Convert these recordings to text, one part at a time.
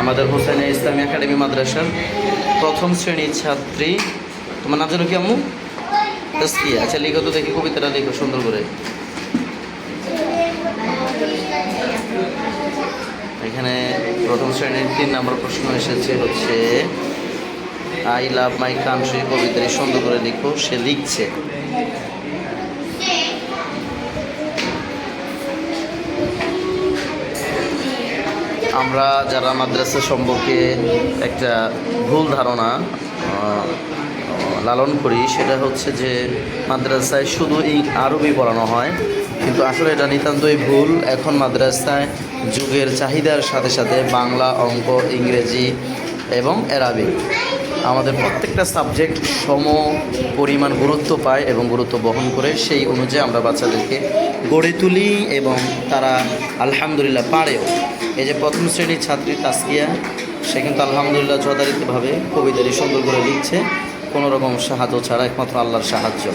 আমাদের হোসেন ইসলামী একাডেমি মাদ্রাসার প্রথম শ্রেণির ছাত্রী। তোমার নাম যেন কি তাসকিয়া আচ্ছা লিখো তো দেখি, কবিতাটা লিখো সুন্দর করে। এখানে প্রথম শ্রেণির তিন নম্বর প্রশ্ন এসেছে হচ্ছে আই লাভ মাই কান্ট্রি কবিতাটি সুন্দর করে লিখো। সে লিখছে আমরা যারা মাদ্রাসা সম্পর্কে একটা ভুল ধারণা লালন করি, সেটা হচ্ছে যে মাদ্রাসায় শুধু এই আরবি পড়ানো হয়, কিন্তু আসলে এটা নিতান্তই ভুল। এখন মাদ্রাসায় যুগের চাহিদার সাথে সাথে বাংলা, অঙ্ক, ইংরেজি এবং এরাবি আমাদের প্রত্যেকটা সাবজেক্ট সম পরিমাণ গুরুত্ব পায় এবং গুরুত্ব বহন করে সেই অনুযায়ী আমরা বাচ্চাদেরকে গড়ে তুলি এবং তারা আলহামদুলিল্লাহ পারেও এই যে প্রথম শ্রেণির ছাত্রী তাসকিয়া, সে কিন্তু আলহামদুলিল্লাহ যথারীতিভাবে কবিতাটি সুন্দর করে লিখছে। কোনোরকম সাহায্য ছাড়া একমাত্র আল্লাহর সাহায্য।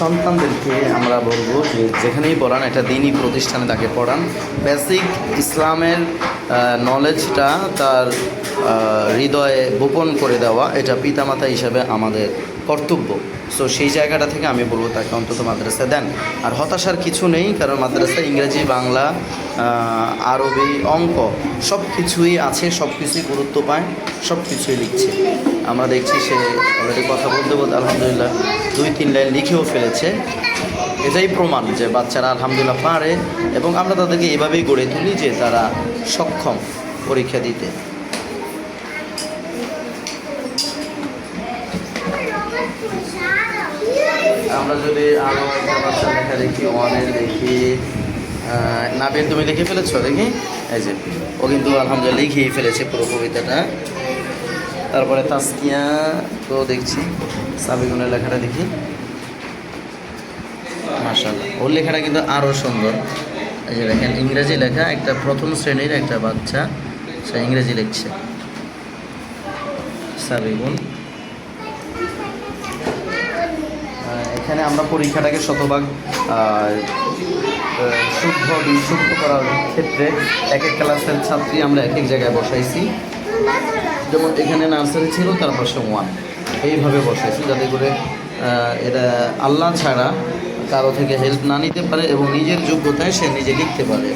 সন্তানদেরকে আমরা বলব যে যেখানেই পড়ান একটা দিনই প্রতিষ্ঠানে তাকে পড়ান। বেসিক ইসলামের নলেজটা তার হৃদয়ে গোপন করে দেওয়া এটা পিতামাতা হিসাবে আমাদের কর্তব্য। সো সেই জায়গাটা থেকে আমি বলব, তাকে অন্তত মাদ্রাসা দেন। আর হতাশার কিছু নেই, কারণ মাদ্রাসা ইংরেজি, বাংলা আরবি, অঙ্ক সব কিছুই আছে সব কিছুই গুরুত্ব পায় সব কিছুই লিখছে। আমরা দেখছি সে অলরেডি কথা বলতে বলতে আলহামদুলিল্লাহ দুই, তিন লাইন লিখেও ফেলেছে। এটাই প্রমাণ যে বাচ্চারা আলহামদুলিল্লাহ পারে এবং আমরা তাদেরকে এভাবেই গড়ে তুলি যে তারা সক্ষম পরীক্ষা দিতে। আমরা যদি আরও একটা বাচ্চা দেখি ওয়ানের দেখি নাবিল, তুমি লিখে ফেলেছো? দেখি। এই যে, ও কিন্তু আলহামদুলিল্লাহ লিখেই ফেলেছে পুরো কবিতাটা। তারপরে তাসকিয়া, তো দেখছি, সাবিগুনের লেখাটা দেখি। মাশাল্লাহ ওর লেখাটা কিন্তু আরও সুন্দর। এই যে দেখেন, ইংরেজি লেখা একটা প্রথম শ্রেণির একটা বাচ্চা, সে ইংরেজি লিখছে। সাবিগুন। এখানে আমরা পরীক্ষাটাকে শতভাগ শুদ্ধ, বিশুদ্ধ করার ক্ষেত্রে এক এক ক্লাসের ছাত্রী আমরা এক এক জায়গায় বসাইছি। যেমন এখানে নার্সারি ছিল, তার পাশে ওয়ান এইভাবে বসাইছি যাতে করে এটা আল্লাহ ছাড়া কারও থেকে হেল্প না নিতে পারে এবং নিজের যোগ্যতায় সে নিজে লিখতে পারে।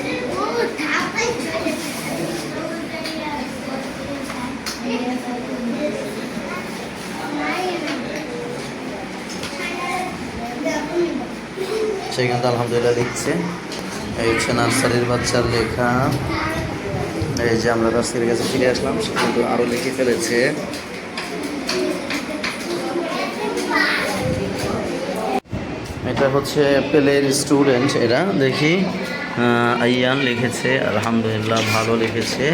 সে কিন্তু আলহামদুলিল্লাহ লিখছে। এই হচ্ছে নার্সারির বাচ্চার লেখা। এই যে আমরা নার্সারির কাছে ফিরে আসলাম, সে কিন্তু আরও লিখে ফেলেছে। এটা হচ্ছে পেলের স্টুডেন্ট, এরা। দেখি আইয়ান লিখেছে, আলহামদুলিল্লাহ ভালো লিখেছে।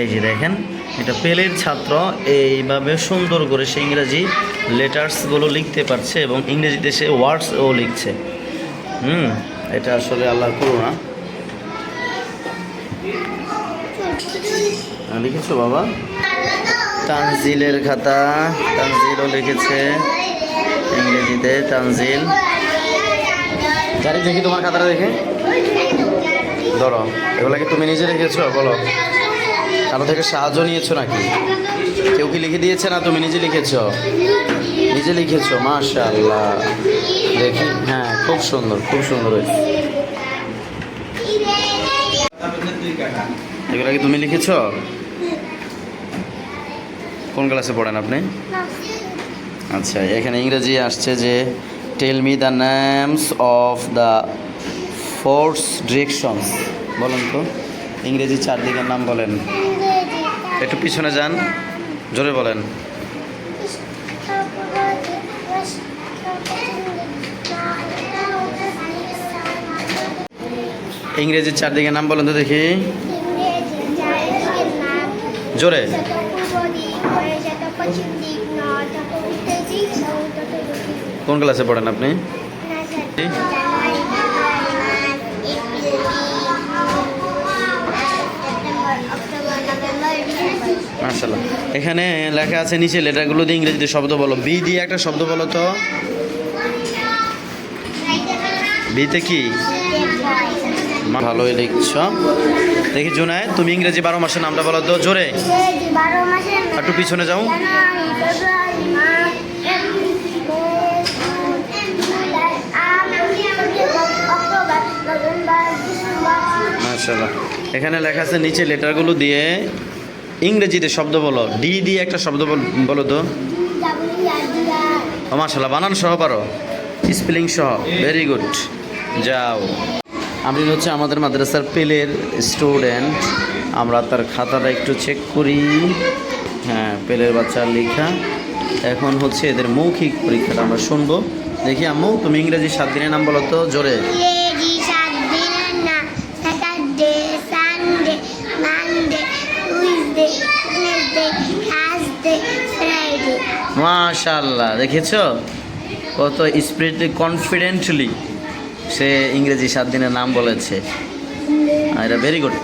এই যে দেখেন, এটা পেলের ছাত্র, এইভাবে সুন্দর করে সে ইংরাজি লেটার্সগুলো লিখতে পারছে এবং ইংরেজিতে সে ওয়ার্ডসও লিখছে। হুম, এটা আসলে আল্লাহর করুণা। লিখেছো বাবা? তানজিলের খাতা, তানজিলও লিখেছে ইংরেজিতে, তানজিল। জানি দেখি তোমার খাতাটা দেখে। ধরো, এগুলা কি তুমি নিজে লিখেছো? বলো। কারও থেকে সাহায্য নিয়েছো নাকি? কেউ কি লিখে দিয়েছে না তুমি নিজে লিখেছো? নিজে লিখেছো, মাশাআল্লাহ। দেখি হ্যাঁ খুব সুন্দর খুব সুন্দর হয়েছে। এগুলা কি তুমি লিখেছো? কোন ক্লাসে পড়েন আপনি? আচ্ছা এখানে ইংরেজি আসছে যে tell me the names of the force directions বলেন তো, ইংরেজি চারদিকের নাম বলেন। একটু পিছনে যান, জোরে বলেন। ইংরেজির চারদিকে নাম বলেন তো দেখি। জোরে। কোন ক্লাসে পড়েন আপনি? মার্শাল্লাহ এখানে লেখা আছে নিচে লেটারগুলো দিয়ে ইংরেজিতে শব্দ বলো। বি দিয়ে একটা শব্দ বলো তো। বিতে কি? ভালোই লিখছ। দেখি জুনায়, তুমি ইংরেজি বারো মাসের নামটা বলো তো, জোরে। একটু পিছনে যাও। এখানে লেখা আছে, নিচে লেটারগুলো দিয়ে ইংরেজিতে শব্দ বলো। ডি দিয়ে একটা শব্দ বল- তো। ও মার্শাল্লাহ বানান সহ পারো। স্পেলিং সহ, ভেরি গুড। যাও। আমি হচ্ছে আমাদের মাদ্রাসার পেলের স্টুডেন্ট। আমরা তার খাতাটা একটু চেক করি। হ্যাঁ পেলের বাচ্চার লেখা। এখন হচ্ছে এদের মৌখিক পরীক্ষাটা আমরা শুনব। দেখি আম্মু তুমি ইংরেজি সাত দিনের নাম বলো তো জোরে। মাশাল্লাহ দেখেছ? কত স্পিরিট কনফিডেন্টলি সে ইংরেজি সাত দিনের নাম বলেছে। এটা ভেরি গুড